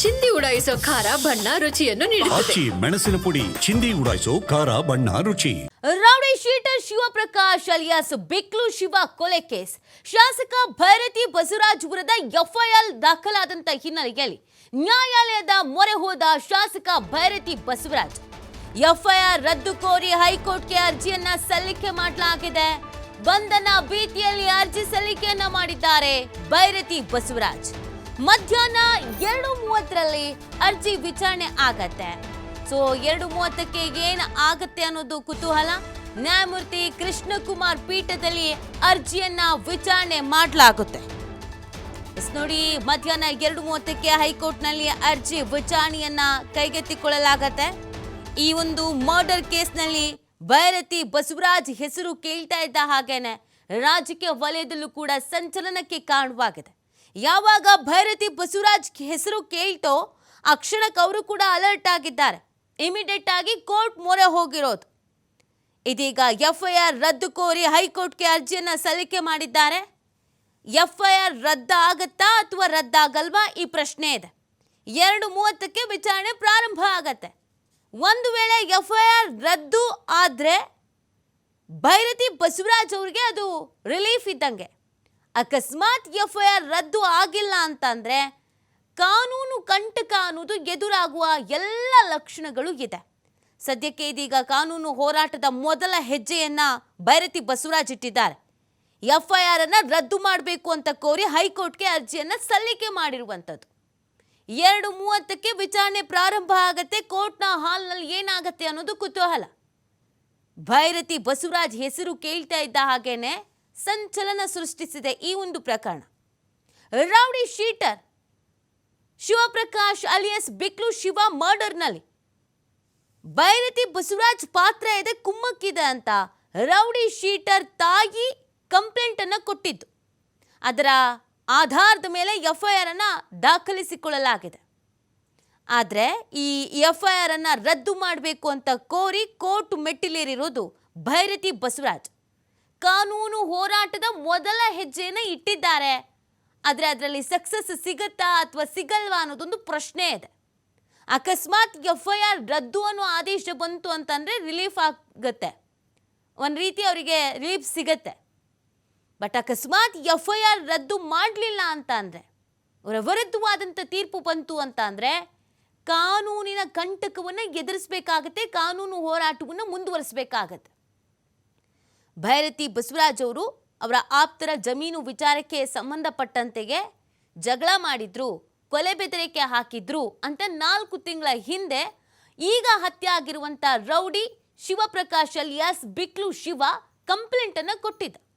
ಚಿಂದಿ ಉಡಾಯಿಸೋ ಖಾರ ಬಣ್ಣ ರುಚಿಯನ್ನು ನೀಡುತ್ತದೆ. ಆಚಿ ಮೆಣಸಿನ ಪುಡಿ ಚಿಂದಿ ಉಡಾಯಿಸೋ ಖಾರ ಬಣ್ಣ ರುಚಿ. Rowdy sheeter Shivaprakash alias Biklu Shiva ಕೊಲೆ ಕೇಸ್. ಶಾಸಕ ಭೈರತಿ ಬಸವರಾಜ್ ವಿರುದ್ಧ ಎಫ್ಐಆರ್ ದಾಖಲಾದಂತ ಹಿನ್ನೆಲೆಯಲ್ಲಿ ನ್ಯಾಯಾಲಯದ ಮೊರೆ ಹೋದ ಶಾಸಕ ಭೈರತಿ ಬಸವರಾಜ್. ಎಫ್ಐಆರ್ ರದ್ದು ಕೋರಿ ಹೈಕೋರ್ಟ್ಗೆ ಅರ್ಜಿಯನ್ನ ಸಲ್ಲಿಕೆ ಮಾಡಲಾಗಿದೆ. ಬಂಧನ ಭೀತಿಯಲ್ಲಿ ಅರ್ಜಿ ಸಲ್ಲಿಕೆಯನ್ನ ಮಾಡಿದ್ದಾರೆ ಭೈರತಿ ಬಸವರಾಜ್. ಮಧ್ಯಾಹ್ನ ಎರಡು ಅರ್ಜಿ ವಿಚಾರಣೆ ಆಗತ್ತೆ. ಸೊ ಎರಡು ಮೂವತ್ತಕ್ಕೆ ಏನ್ ಆಗತ್ತೆ ಅನ್ನೋದು ಕುತೂಹಲ? ನ್ಯಾಯಮೂರ್ತಿ ಕೃಷ್ಣಕುಮಾರ್ ಪೀಠದಲ್ಲಿ ಅರ್ಜಿಯನ್ನ ವಿಚಾರಣೆ ಮಾಡಲಾಗುತ್ತೆ. ನೋಡಿ, ಮಧ್ಯಾಹ್ನ ಎರಡು ಮೂವತ್ತಕ್ಕೆ ಹೈಕೋರ್ಟ್ನಲ್ಲಿ ಅರ್ಜಿ ವಿಚಾರಣೆಯನ್ನ ಕೈಗೆತ್ತಿಕೊಳ್ಳಲಾಗತ್ತೆ. ಈ ಒಂದು ಮರ್ಡರ್ ಕೇಸ್ನಲ್ಲಿ ಭೈರತಿ ಬಸವರಾಜ್ ಹೆಸರು ಕೇಳ್ತಾ ಇದ್ದ ಹಾಗೇನೆ, ರಾಜಕೀಯ ವಲಯದಲ್ಲೂ ಕೂಡ ಸಂಚಲನಕ್ಕೆ ಕಾರಣವಾಗಿದೆ. ಯಾವಾಗ ಭೈರತಿ ಬಸವರಾಜ್ ಹೆಸರು ಕೇಳ್ತೋ ಆ ಅವರು ಕೂಡ ಅಲರ್ಟ್ ಆಗಿದ್ದಾರೆ. ಇಮಿಡಿಯೇಟ್ ಆಗಿ ಕೋರ್ಟ್ ಮೊರೆ ಹೋಗಿರೋದು. ಇದೀಗ ಎಫ್ಐಆರ್ ರದ್ದು ಕೋರಿ ಹೈಕೋರ್ಟ್ಗೆ ಅರ್ಜಿಯನ್ನು ಸಲ್ಲಿಕೆ ಮಾಡಿದ್ದಾರೆ. ಎಫ್ಐಆರ್ ರದ್ದಾಗತ್ತಾ ಅಥವಾ ರದ್ದಾಗಲ್ವಾ ಈ ಪ್ರಶ್ನೆ ಇದೆ. ಎರಡು ಮೂವತ್ತಕ್ಕೆ ವಿಚಾರಣೆ ಪ್ರಾರಂಭ ಆಗತ್ತೆ. ಒಂದು ವೇಳೆ ಎಫ್ಐಆರ್ ರದ್ದು ಆದರೆ ಭೈರತಿ ಬಸವರಾಜ್ ಅವ್ರಿಗೆ ಅದು ರಿಲೀಫ್ ಇದ್ದಂಗೆ. ಅಕಸ್ಮಾತ್ ಎಫ್ಐಆರ್ ರದ್ದು ಆಗಿಲ್ಲ ಅಂತಂದ್ರೆ ಕಾನೂನು ಕಂಟಕ ಅನ್ನೋದು ಎದುರಾಗುವ ಎಲ್ಲ ಲಕ್ಷಣಗಳು ಇದೆ. ಸದ್ಯಕ್ಕೆ ಇದೀಗ ಕಾನೂನು ಹೋರಾಟದ ಮೊದಲ ಹೆಜ್ಜೆಯನ್ನ ಭೈರತಿ ಬಸವರಾಜ್ ಇಟ್ಟಿದ್ದಾರೆ. ಎಫ್ಐಆರ್ ಅನ್ನ ರದ್ದು ಮಾಡಬೇಕು ಅಂತ ಕೋರಿ ಹೈಕೋರ್ಟ್ಗೆ ಅರ್ಜಿಯನ್ನ ಸಲ್ಲಿಕೆ ಮಾಡಿರುವಂಥದ್ದು. ಎರಡು ಮೂವತ್ತಕ್ಕೆ ವಿಚಾರಣೆ ಪ್ರಾರಂಭ ಆಗತ್ತೆ, ಕೋರ್ಟ್ನ ಹಾಲ್ನಲ್ಲಿ ಏನಾಗತ್ತೆ ಅನ್ನೋದು ಕುತೂಹಲ. ಭೈರತಿ ಬಸವರಾಜ್ ಹೆಸರು ಕೇಳ್ತಾ ಇದ್ದ ಹಾಗೇನೆ ಸಂಚಲನ ಸೃಷ್ಟಿಸಿದೆ ಈ ಒಂದು ಪ್ರಕರಣ. Rowdy sheeter Shivaprakash alias Biklu Shiva ಮರ್ಡರ್ನಲ್ಲಿ. Byrathi Basavaraj ಪಾತ್ರ ಇದೆ, ಕುಮ್ಮಕ್ಕಿದೆ ಅಂತ ರೌಡಿ ಶೀಟರ್ ತಾಯಿ ಕಂಪ್ಲೇಂಟ್ ಅನ್ನ ಕೊಟ್ಟಿದ್ದು. ಅದರ ಆಧಾರದ ಮೇಲೆ ಎಫ್ಐಆರ್ ಆರನ್ನು ದಾಖಲಿಸಿಕೊಳ್ಳಲಾಗಿದೆ. ಆದರೆ ಈ ಎಫ್ಐಆರ್ ಆರನ್ನು ರದ್ದು ಮಾಡಬೇಕು ಅಂತ ಕೋರಿ ಕೋರ್ಟ್ ಮೆಟ್ಟಿಲೇರಿರೋದು ಭೈರತಿ ಬಸವರಾಜ್. ಕಾನೂನು ಹೋರಾಟದ ಮೊದಲ ಹೆಜ್ಜೆಯನ್ನು ಇಟ್ಟಿದ್ದಾರೆ ಆದರೆ ಅದರಲ್ಲಿ ಸಕ್ಸಸ್ ಸಿಗುತ್ತಾ ಅಥವಾ ಸಿಗಲ್ವಾ ಅನ್ನೋದೊಂದು ಪ್ರಶ್ನೆ ಇದೆ. ಅಕಸ್ಮಾತ್ ಎಫ್ ಐ ಆರ್ ರದ್ದು ಅನ್ನೋ ಆದೇಶ ಬಂತು ಅಂತಂದರೆ ರಿಲೀಫ್ ಆಗುತ್ತೆ. ಒಂದು ರೀತಿ ಅವರಿಗೆ ರಿಲೀಫ್ ಸಿಗತ್ತೆ. ಬಟ್ ಅಕಸ್ಮಾತ್ ಎಫ್ ಐ ಆರ್ ರದ್ದು ಮಾಡಲಿಲ್ಲ ಅಂತ ಅಂದರೆ ಅವರ ವಿರುದ್ಧವಾದಂಥ ತೀರ್ಪು ಬಂತು ಅಂತ ಅಂದರೆ ಕಾನೂನಿನ ಕಂಟಕವನ್ನು ಎದುರಿಸಬೇಕಾಗತ್ತೆ, ಕಾನೂನು ಹೋರಾಟವನ್ನು ಮುಂದುವರಿಸಬೇಕಾಗತ್ತೆ. ಭೈರತಿ ಬಸವರಾಜ್ ಅವರು ಅವರ ಆಪ್ತರ ಜಮೀನು ವಿಚಾರಕ್ಕೆ ಸಂಬಂಧಪಟ್ಟಂತೆಗೆ ಜಗಳ ಮಾಡಿದ್ರು, ಕೊಲೆ ಬೆದರಿಕೆ ಹಾಕಿದ್ರು ಅಂತ ನಾಲ್ಕು ತಿಂಗಳ ಹಿಂದೆ ಈಗ ಹತ್ಯೆ ಆಗಿರುವಂಥ ರೌಡಿ ಶಿವಪ್ರಕಾಶ್ ಅಲಿಯಾಸ್ ಬಿಕ್ಲು ಶಿವ ಕಂಪ್ಲೇಂಟನ್ನು ಕೊಟ್ಟಿದ್ದ.